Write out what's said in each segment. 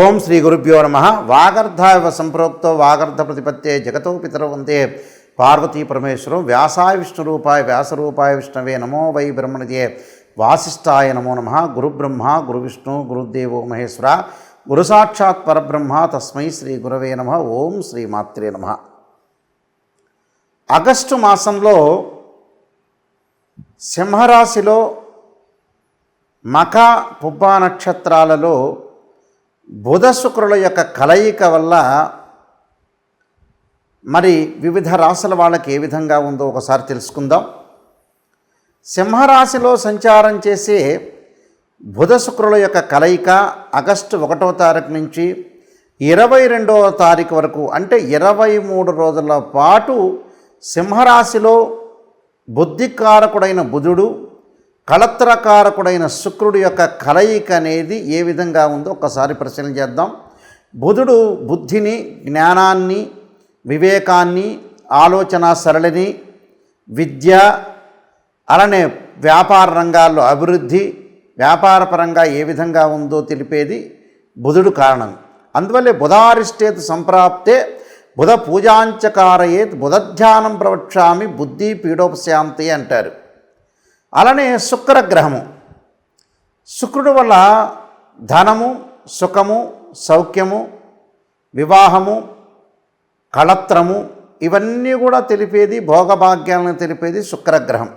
ఓం శ్రీ గురుభ్యో నమ. వాగర్ధావ సంప్రోక్తో వాగర్ధ ప్రతిపత్తే జగతో పితరో వందే పార్వతీ పరమేశ్వరం వ్యాసాయ విష్ణు రూపాయ వ్యాసరూపాయ విష్ణవే నమో వై బ్రహ్మణిదే. వాసిష్టాయ నమో నమ. గురుబ్రహ్మ గురువిష్ణు గురుదేవో మహేశ్వర. గురు సాక్షాత్ పరబ్రహ్మ తస్మై శ్రీ గురవే నమ. ఓం శ్రీ మాత్రే నమ. ఆగస్టు మాసంలో సింహరాశిలో మఖ పుబ్బా నక్షత్రాలలో బుధ శుక్రుల యొక్క కలయిక వల్ల మరి వివిధ రాశుల వాళ్ళకి ఏ విధంగా ఉందో ఒకసారి తెలుసుకుందాం. సింహరాశిలో సంచారం చేసే బుధ శుక్రుల యొక్క కలయిక ఆగస్టు ఒకటో తారీఖు నుంచి ఇరవై రెండవ తారీఖు వరకు అంటే ఇరవై మూడు రోజుల పాటు సింహరాశిలో బుద్ధికారకుడైన బుధుడు కళత్రకారకుడైన శుక్రుడి యొక్క కలయిక అనేది ఏ విధంగా ఉందో ఒకసారి పరిశీలన చేద్దాం. బుధుడు బుద్ధిని జ్ఞానాన్ని వివేకాన్ని ఆలోచన సరళిని విద్య అలానే వ్యాపార రంగాల్లో అభివృద్ధి వ్యాపారపరంగా ఏ విధంగా ఉందో తెలిపేది బుధుడు కారణం. అందువల్లే బుధారిష్టేత్ సంప్రాప్తే బుధ పూజాంచకారయేత్ బుధధ్యానం ప్రవక్షామి బుద్ధి పీడోపశాంతి అంటారు. అలానే శుక్రగ్రహము. శుక్రుడు వల్ల ధనము సుఖము సౌఖ్యము వివాహము కళత్రము ఇవన్నీ కూడా తెలిపేది భోగభాగ్యాలను తెలిపేది శుక్రగ్రహం.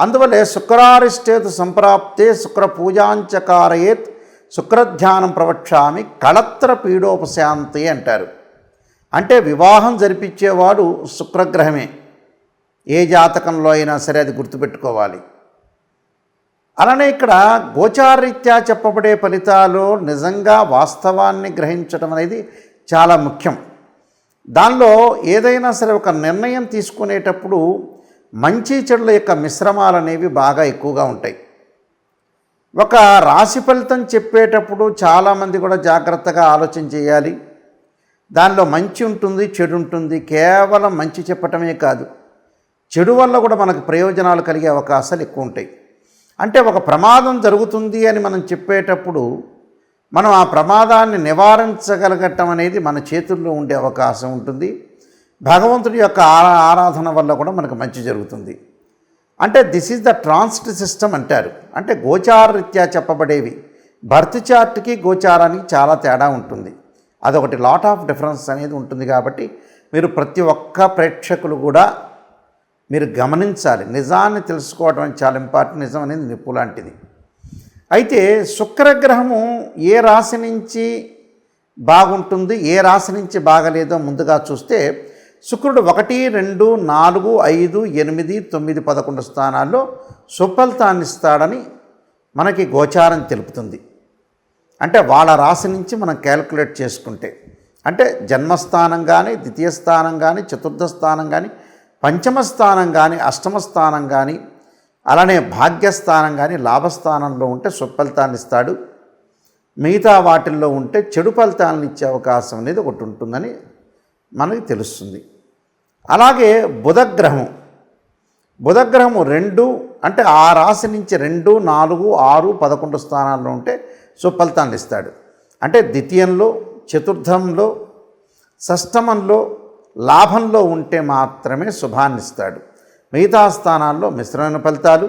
అందువల్లే శుక్రారిష్టేత్ సంప్రాప్తే శుక్ర పూజాంచకారయేత్ శుక్రధ్యానం ప్రవక్షామి కళత్ర పీడోపశాంతి అంటారు. అంటే వివాహం జరిపించేవాడు శుక్రగ్రహమే. ఏ జాతకంలో అయినా సరే అది గుర్తుపెట్టుకోవాలి. అలానే ఇక్కడ గోచారరీత్యా చెప్పబడే ఫలితాలు నిజంగా వాస్తవాన్ని గ్రహించడం అనేది చాలా ముఖ్యం. దానిలో ఏదైనా సరే ఒక నిర్ణయం తీసుకునేటప్పుడు మంచి చెడుల యొక్క మిశ్రమాలు అనేవి బాగా ఎక్కువగా ఉంటాయి. ఒక రాశి ఫలితం చెప్పేటప్పుడు చాలామంది కూడా జాగ్రత్తగా ఆలోచన చేయాలి. దానిలో మంచి ఉంటుంది చెడు ఉంటుంది కేవలం మంచి చెప్పటమే కాదు. చెడు వల్ల కూడా మనకు ప్రయోజనాలు కలిగే అవకాశాలు ఎక్కువ ఉంటాయి. అంటే ఒక ప్రమాదం జరుగుతుంది అని మనం చెప్పేటప్పుడు మనం ఆ ప్రమాదాన్ని నివారించగలగటం అనేది మన చేతుల్లో ఉండే అవకాశం ఉంటుంది. భగవంతుడి యొక్క ఆరా ఆరాధన వల్ల కూడా మనకు మంచి జరుగుతుంది. అంటే this is the transit system అంటారు. అంటే గోచారరీత్యా చెప్పబడేవి. బర్త్ చార్ట్కి గోచారానికి చాలా తేడా ఉంటుంది. అదొకటి లాట్ ఆఫ్ డిఫరెన్స్ అనేది ఉంటుంది కాబట్టి మీరు ప్రతి ఒక్క ప్రేక్షకులు కూడా మీరు గమనించాలి. నిజాన్ని తెలుసుకోవడం చాలా ఇంపార్టెంట్. నిజం అనేది నిప్పు లాంటిది. అయితే శుక్రగ్రహము ఏ రాశి నుంచి బాగుంటుంది ఏ రాశి నుంచి బాగలేదో ముందుగా చూస్తే శుక్రుడు ఒకటి రెండు నాలుగు ఐదు ఎనిమిది తొమ్మిది పదకొండు స్థానాల్లో సుఫలితాన్ని ఇస్తాడని మనకి గోచారం తెలుపుతుంది. అంటే వాళ్ళ రాశి నుంచి మనం క్యాలిక్యులేట్ చేసుకుంటే అంటే జన్మస్థానం కానీ ద్వితీయ స్థానం కానీ చతుర్థ స్థానం కానీ పంచమ స్థానం కానీ అష్టమ స్థానం కానీ అలానే భాగ్యస్థానం కానీ లాభస్థానంలో ఉంటే సుఫలితాన్ని ఇస్తాడు మిగతా వాటిల్లో ఉంటే చెడు ఫలితాలను ఇచ్చే అవకాశం అనేది ఒకటి ఉంటుందని మనకి తెలుస్తుంది. అలాగే బుధగ్రహం. బుధగ్రహము రెండు అంటే ఆ రాశి నుంచి రెండు నాలుగు ఆరు పదకొండు స్థానాల్లో ఉంటే సుఫలితాన్ని ఇస్తాడు అంటే ద్వితీయంలో చతుర్థంలో షష్టమంలో లాభంలో ఉంటే మాత్రమే శుభాన్నిస్తాడు మిగతా స్థానాల్లో మిశ్రమైన ఫలితాలు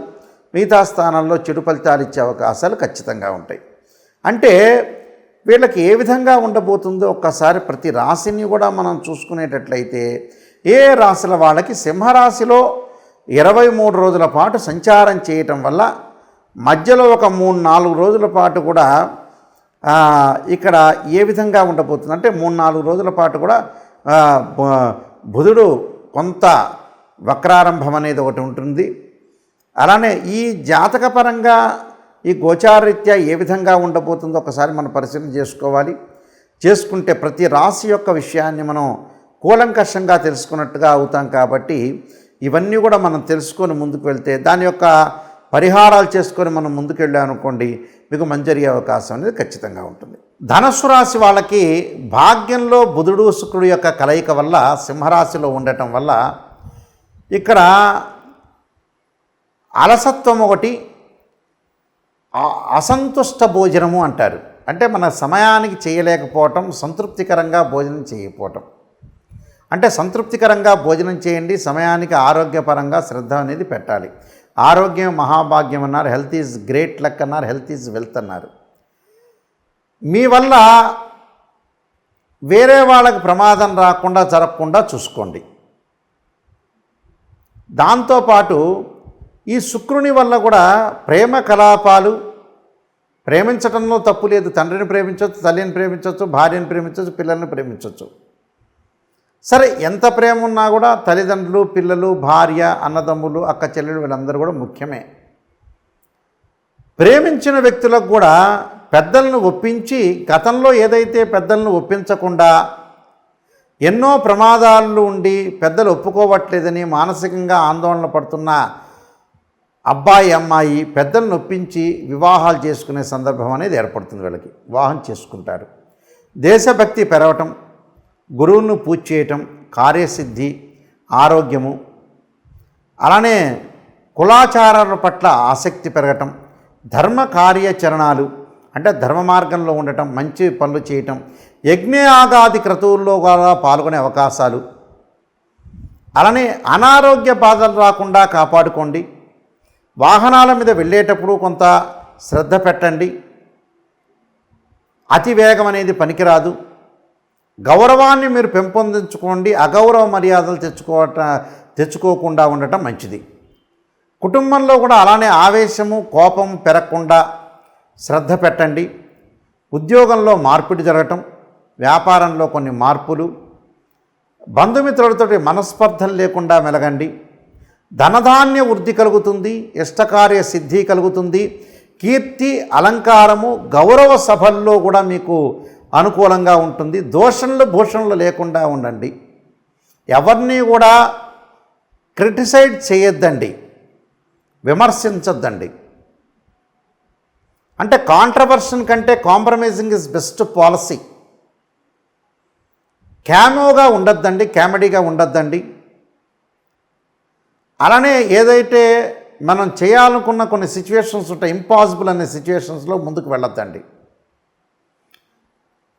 మిగతా స్థానాల్లో చెడు ఫలితాలు ఇచ్చే అవకాశాలు ఖచ్చితంగా ఉంటాయి. అంటే వీళ్ళకి ఏ విధంగా ఉండబోతుందో ఒక్కసారి ప్రతి రాశిని కూడా మనం చూసుకునేటట్లయితే ఏ రాశుల వాళ్ళకి సింహరాశిలో ఇరవై మూడు రోజుల పాటు సంచారం చేయటం వల్ల మధ్యలో ఒక మూడు నాలుగు రోజుల పాటు కూడా ఇక్కడ ఏ విధంగా ఉండబోతుంది అంటే మూడు నాలుగు రోజుల పాటు కూడా బుధుడు కొంత వక్రారంభం అనేది ఒకటి ఉంటుంది. అలానే ఈ జాతకపరంగా ఈ గోచారరీత్యా ఏ విధంగా ఉండబోతుందో ఒకసారి మనం పరిశీలన చేసుకోవాలి. చేసుకుంటే ప్రతి రాశి యొక్క విషయాన్ని మనం కూలంకషంగా తెలుసుకున్నట్టుగా అవుతాం కాబట్టి ఇవన్నీ కూడా మనం తెలుసుకొని ముందుకు వెళ్తే దాని యొక్క పరిహారాలు చేసుకొని మనం ముందుకు వెళ్ళాం అనుకోండి మీకు మంచి జరిగే అవకాశం అనేది ఖచ్చితంగా ఉంటుంది. ధనస్సు రాశి వాళ్ళకి భాగ్యంలో బుధుడు శుక్రుడు యొక్క కలయిక వల్ల సింహరాశిలో ఉండటం వల్ల ఇక్కడ అలసత్వం ఒకటి అసంతుష్ట భోజనము అంటారు. అంటే మన సమయానికి చేయలేకపోవటం సంతృప్తికరంగా భోజనం చేయకపోవటం. అంటే సంతృప్తికరంగా భోజనం చేయండి సమయానికి ఆరోగ్యపరంగా శ్రద్ధ అనేది పెట్టాలి. ఆరోగ్యం మహాభాగ్యం అన్నారు హెల్త్ ఈజ్ గ్రేట్ లక్ అన్నారు హెల్త్ ఈజ్ వెల్త్ అన్నారు. మీ వల్ల వేరే వాళ్ళకి ప్రమాదం రాకుండా జరగకుండా చూసుకోండి. దాంతోపాటు ఈ శుక్రుని వల్ల కూడా ప్రేమ కలాపాలు ప్రేమించడంలో తప్పు లేదు. తండ్రిని ప్రేమించవచ్చు తల్లిని ప్రేమించవచ్చు భార్యను ప్రేమించవచ్చు పిల్లల్ని ప్రేమించవచ్చు సరే ఎంత ప్రేమ ఉన్నా కూడా తల్లిదండ్రులు పిల్లలు భార్య అన్నదమ్ములు అక్క చెల్లెలు వీళ్ళందరూ కూడా ముఖ్యమే. ప్రేమించిన వ్యక్తులకు కూడా పెద్దలను ఒప్పించి గతంలో ఏదైతే పెద్దలను ఒప్పించకుండా ఎన్నో ప్రమాదాలు ఉండి పెద్దలు ఒప్పుకోవట్లేదని మానసికంగా ఆందోళన పడుతున్న అబ్బాయి అమ్మాయి పెద్దలను ఒప్పించి వివాహాలు చేసుకునే సందర్భం అనేది ఏర్పడుతుంది వీళ్ళకి. వివాహం చేసుకుంటారు. దేశభక్తి పెరగటం గురువును పూజ చేయటం కార్యసిద్ధి ఆరోగ్యము అలానే కులాచారాల పట్ల ఆసక్తి పెరగటం ధర్మ కార్యాచరణాలు అంటే ధర్మ మార్గంలో ఉండటం మంచి పనులు చేయటం యజ్ఞయాగాది క్రతువుల్లో కూడా పాల్గొనే అవకాశాలు. అలానే అనారోగ్య బాధలు రాకుండా కాపాడుకోండి. వాహనాల మీద వెళ్ళేటప్పుడు కొంత శ్రద్ధ పెట్టండి. అతి వేగం అనేది పనికిరాదు. గౌరవాన్ని మీరు పెంపొందించుకోండి అగౌరవ మర్యాదలు తెచ్చుకోవట తెచ్చుకోకుండా ఉండటం మంచిది. కుటుంబంలో కూడా అలానే ఆవేశము కోపం పెరగకుండా శ్రద్ధ పెట్టండి. ఉద్యోగంలో మార్పిడి జరగటం వ్యాపారంలో కొన్ని మార్పులు బంధుమిత్రులతో మనస్పర్ధలు లేకుండా మెలగండి. ధనధాన్య వృద్ధి కలుగుతుంది ఇష్టకార్య సిద్ధి కలుగుతుంది. కీర్తి అలంకారము గౌరవ సభల్లో కూడా మీకు అనుకూలంగా ఉంటుంది. దోషణలు భూషణలు లేకుండా ఉండండి. ఎవరిని కూడా క్రిటిసైడ్ చేయొద్దండి. విమర్శించొద్దండి. అంటే కాంట్రవర్షన్ కంటే కాంప్రమైజింగ్ ఇస్ బెస్ట్ పాలసీ. క్యామోగా ఉండొద్దండి కామెడీగా ఉండొద్దండి. అలానే ఏదైతే మనం చేయాలనుకున్న కొన్ని సిచ్యువేషన్స్ ఉంటాయి ఇంపాసిబుల్ అనే సిచ్యువేషన్స్లో ముందుకు వెళ్ళొద్దండి.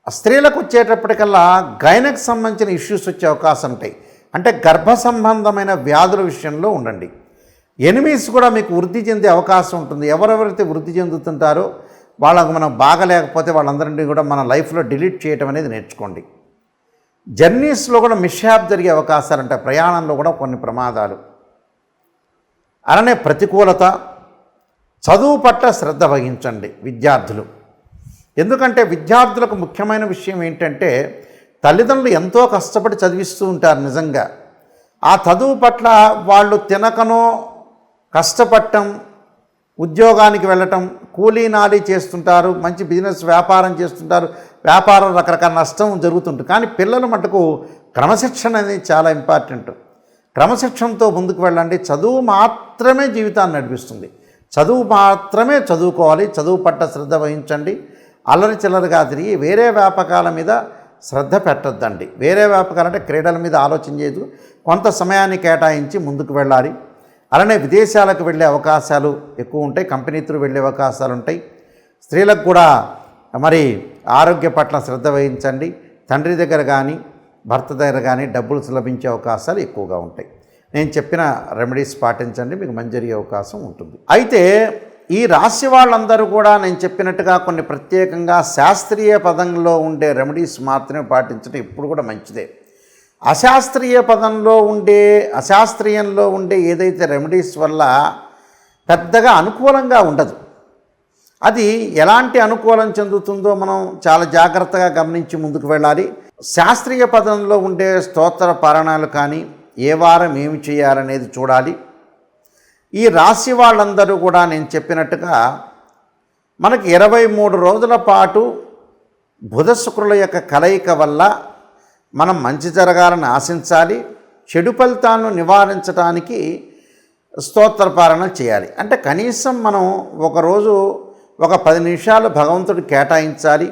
స్త్రీలకు వచ్చేటప్పటికల్లా గైనకు సంబంధించిన ఇష్యూస్ వచ్చే అవకాశం ఉంటాయి. అంటే గర్భ సంబంధమైన వ్యాధుల విషయంలో ఉండండి. ఎనిమీస్ కూడా మీకు వృద్ధి చెందే అవకాశం ఉంటుంది. ఎవరెవరైతే వృద్ధి చెందుతుంటారో వాళ్ళకు మనం బాగలేకపోతే వాళ్ళందరినీ కూడా మన లైఫ్లో డిలీట్ చేయటం అనేది నేర్చుకోండి. జర్నీస్లో కూడా మిస్హ్యాప్ జరిగే అవకాశాలు ఉంటాయి ప్రయాణంలో కూడా కొన్ని ప్రమాదాలు. అలానే ప్రతికూలత. చదువు పట్ల శ్రద్ధ వహించండి విద్యార్థులు. ఎందుకంటే విద్యార్థులకు ముఖ్యమైన విషయం ఏంటంటే తల్లిదండ్రులు ఎంతో కష్టపడి చదివిస్తూ ఉంటారు నిజంగా. ఆ చదువు పట్ల వాళ్ళు తినకనో కష్టపడటం ఉద్యోగానికి వెళ్ళటం కూలీ నాలీ చేస్తుంటారు మంచి బిజినెస్ వ్యాపారం చేస్తుంటారు వ్యాపారం రకరకాల నష్టం జరుగుతుంటుంది. కానీ పిల్లల మటుకు క్రమశిక్షణ అనేది చాలా ఇంపార్టెంట్. క్రమశిక్షణతో ముందుకు వెళ్ళండి. చదువు మాత్రమే జీవితాన్ని నడిపిస్తుంది. చదువు మాత్రమే చదువుకోవాలి. చదువు పట్ల శ్రద్ధ వహించండి. అల్లరి చిల్లరగా తిరిగి వేరే వ్యాపకాల మీద శ్రద్ధ పెట్టొద్దండి. వేరే వ్యాపకాలు అంటే క్రీడల మీద ఆలోచన చేయదు కొంత సమయాన్ని కేటాయించి ముందుకు వెళ్ళాలి. అలానే విదేశాలకు వెళ్ళే అవకాశాలు ఎక్కువ ఉంటాయి కంపెనీ త్రూ వెళ్ళే అవకాశాలు ఉంటాయి. స్త్రీలకు కూడా మరి ఆరోగ్య పట్ల శ్రద్ధ వహించండి. తండ్రి దగ్గర కానీ భర్త దగ్గర కానీ డబ్బులు లభించే అవకాశాలు ఎక్కువగా ఉంటాయి. నేను చెప్పిన రెమెడీస్ పాటించండి మీకు మంచి జరిగే అవకాశం ఉంటుంది. అయితే ఈ రాశి వాళ్ళందరూ కూడా నేను చెప్పినట్టుగా కొన్ని ప్రత్యేకంగా శాస్త్రీయ పదంలో ఉండే రెమెడీస్ మాత్రమే పాటించడం ఇప్పుడు కూడా మంచిదే. అశాస్త్రీయ పదంలో ఉండే అశాస్త్రీయంలో ఉండే ఏదైతే రెమెడీస్ వల్ల పెద్దగా అనుకూలంగా ఉండదు. అది ఎలాంటి అనుకూలం చెందుతుందో మనం చాలా జాగ్రత్తగా గమనించి ముందుకు వెళ్ళాలి. శాస్త్రీయ పదంలో ఉండే స్తోత్ర పారాయణాలు కానీ ఏ వారం ఏమి చేయాలనేది చూడాలి. ఈ రాశి వాళ్ళందరూ కూడా నేను చెప్పినట్టుగా మనకి ఇరవై మూడు రోజుల పాటు బుధ శుక్రుల యొక్క కలయిక వల్ల మనం మంచి జరగాలని ఆశించాలి చెడు ఫలితాలను నివారించడానికి స్తోత్రపారణ చేయాలి. అంటే కనీసం మనం ఒకరోజు ఒక పది నిమిషాలు భగవంతుడు కేటాయించాలి.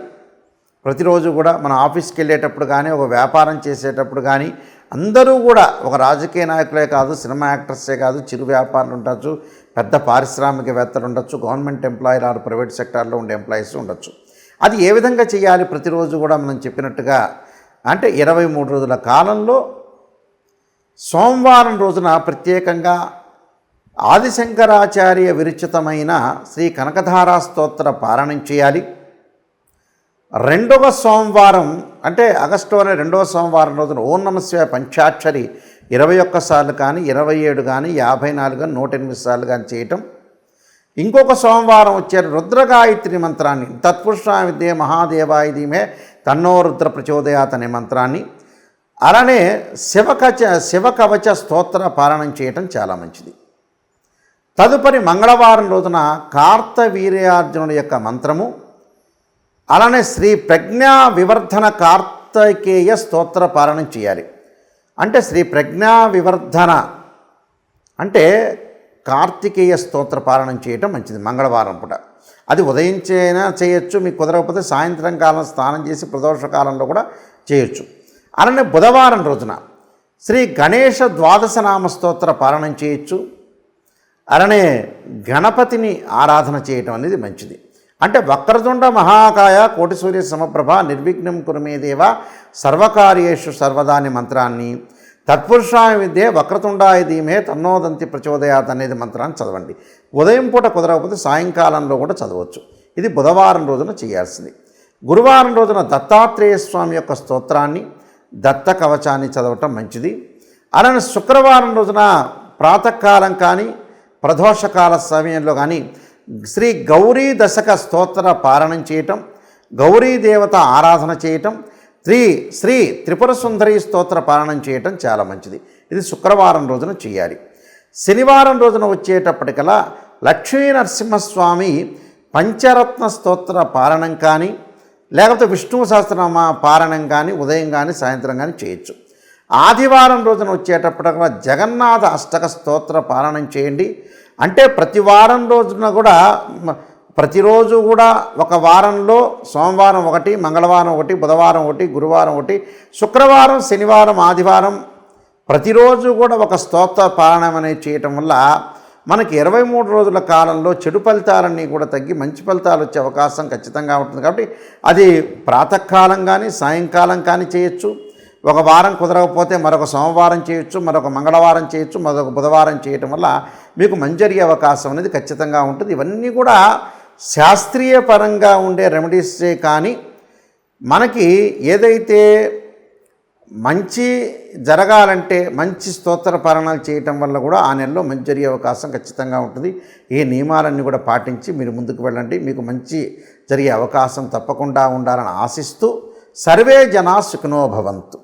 ప్రతిరోజు కూడా మన ఆఫీస్కి వెళ్ళేటప్పుడు కానీ ఒక వ్యాపారం చేసేటప్పుడు కానీ అందరూ కూడా ఒక రాజకీయ నాయకులే కాదు సినిమా యాక్టర్సే కాదు చిరు వ్యాపారులు ఉండొచ్చు పెద్ద పారిశ్రామికవేత్తలు ఉండొచ్చు గవర్నమెంట్ ఎంప్లాయీ ఆరు ప్రైవేట్ సెక్టార్లో ఉండే ఎంప్లాయీస్ ఉండొచ్చు. అది ఏ విధంగా చేయాలి ప్రతిరోజు కూడా మనం చెప్పినట్టుగా అంటే ఇరవై మూడు రోజుల కాలంలో సోమవారం రోజున ప్రత్యేకంగా ఆదిశంకరాచార్య విరచితమైన శ్రీ కనకధారా స్తోత్ర పారాయణం చేయాలి. రెండవ సోమవారం అంటే ఆగస్టులోనే రెండవ సోమవారం రోజున ఓం నమశివాయ పంచాక్షరి ఇరవై ఒక్కసార్లు కానీ ఇరవై ఏడు కానీ యాభై నాలుగు కానీ నూట ఎనిమిది సార్లు కానీ చేయటం. ఇంకొక సోమవారం వచ్చే రుద్రగాయత్రి మంత్రాన్ని తత్పురుషా విద్య మహాదేవాయ ధీమే తన్నో రుద్ర ప్రచోదయాత్ అనే మంత్రాన్ని. అలానే శివకచ శివకవచ స్తోత్ర పారాయణం చేయటం చాలా మంచిది. తదుపరి మంగళవారం రోజున కార్తవీర్యార్జునుడి యొక్క మంత్రము అలానే శ్రీ ప్రజ్ఞా వివర్ధన కార్తకేయ స్తోత్ర పారాయణం చేయాలి. అంటే శ్రీ ప్రజ్ఞా వివర్ధన అంటే కార్తికేయ స్తోత్ర పారాయణం చేయటం మంచిది మంగళవారం పూట. అది ఉదయించైనా చేయొచ్చు మీకు కుదరకపోతే సాయంత్రం కాలం స్నానం చేసి ప్రదోష కాలంలో కూడా చేయొచ్చు. అలానే బుధవారం రోజున శ్రీ గణేష ద్వాదశ నామ స్తోత్ర పారాయణం చేయొచ్చు. అలానే గణపతిని ఆరాధన చేయటం అనేది మంచిది. అంటే వక్రతుండ మహాకాయ కోటి సూర్య సమప్రభ నిర్విఘ్నం కురుమేదేవ సర్వకార్యేషు సర్వదాని మంత్రాన్ని. తత్పురుషాయ విద్యే వక్రతుండాయ ధీమే తన్నోదంతి ప్రచోదయాత్ అనేది మంత్రాన్ని చదవండి. ఉదయం పూట కుదరకపోతే సాయంకాలంలో కూడా చదవచ్చు. ఇది బుధవారం రోజున చేయాల్సింది. గురువారం రోజున దత్తాత్రేయ స్వామి యొక్క స్తోత్రాన్ని దత్త కవచాన్ని చదవటం మంచిది. అలానే శుక్రవారం రోజున ప్రాతకాలం కానీ ప్రదోషకాల సమయంలో కానీ శ్రీ గౌరీ దశక స్తోత్ర పారణం చేయటం గౌరీ దేవత ఆరాధన చేయటం శ్రీ శ్రీ త్రిపుర సుందరి స్తోత్ర పారణం చేయటం చాలా మంచిది. ఇది శుక్రవారం రోజున చేయాలి. శనివారం రోజున వచ్చేటప్పటికల్లా లక్ష్మీ నరసింహస్వామి పంచరత్న స్తోత్ర పారణం కానీ లేకపోతే విష్ణు సహస్రనామ పారణం కానీ ఉదయం కానీ సాయంత్రం కానీ చేయొచ్చు. ఆదివారం రోజున వచ్చేటప్పటికల్లా జగన్నాథ అష్టక స్తోత్ర పారణం చేయండి. అంటే ప్రతి వారం రోజున కూడా ప్రతిరోజు కూడా ఒక వారంలో సోమవారం ఒకటి మంగళవారం ఒకటి బుధవారం ఒకటి గురువారం ఒకటి శుక్రవారం శనివారం ఆదివారం ప్రతిరోజు కూడా ఒక స్తోత్ర పారాయణం అనేది చేయటం వల్ల మనకి ఇరవై మూడు రోజుల కాలంలో చెడు ఫలితాలన్నీ కూడా తగ్గి మంచి ఫలితాలు వచ్చే అవకాశం ఖచ్చితంగా ఉంటుంది. కాబట్టి అది ప్రాతకాలం కానీ సాయంకాలం కానీ చేయొచ్చు. ఒక వారం కుదరకపోతే మరొక సోమవారం చేయొచ్చు మరొక మంగళవారం చేయొచ్చు మరొక బుధవారం చేయటం వల్ల మీకు మంచి జరిగే అవకాశం అనేది ఖచ్చితంగా ఉంటుంది. ఇవన్నీ కూడా శాస్త్రీయ పరంగా ఉండే రెమెడీసే కానీ మనకి ఏదైతే మంచి జరగాలంటే మంచి స్తోత్ర పారణాలు చేయటం వల్ల కూడా ఆ నెలలో మంచి జరిగే అవకాశం ఖచ్చితంగా ఉంటుంది. ఈ నియమాలన్నీ కూడా పాటించి మీరు ముందుకు వెళ్ళండి. మీకు మంచి జరిగే అవకాశం తప్పకుండా ఉండాలని ఆశిస్తూ సర్వే జనా సుఖనోభవంతు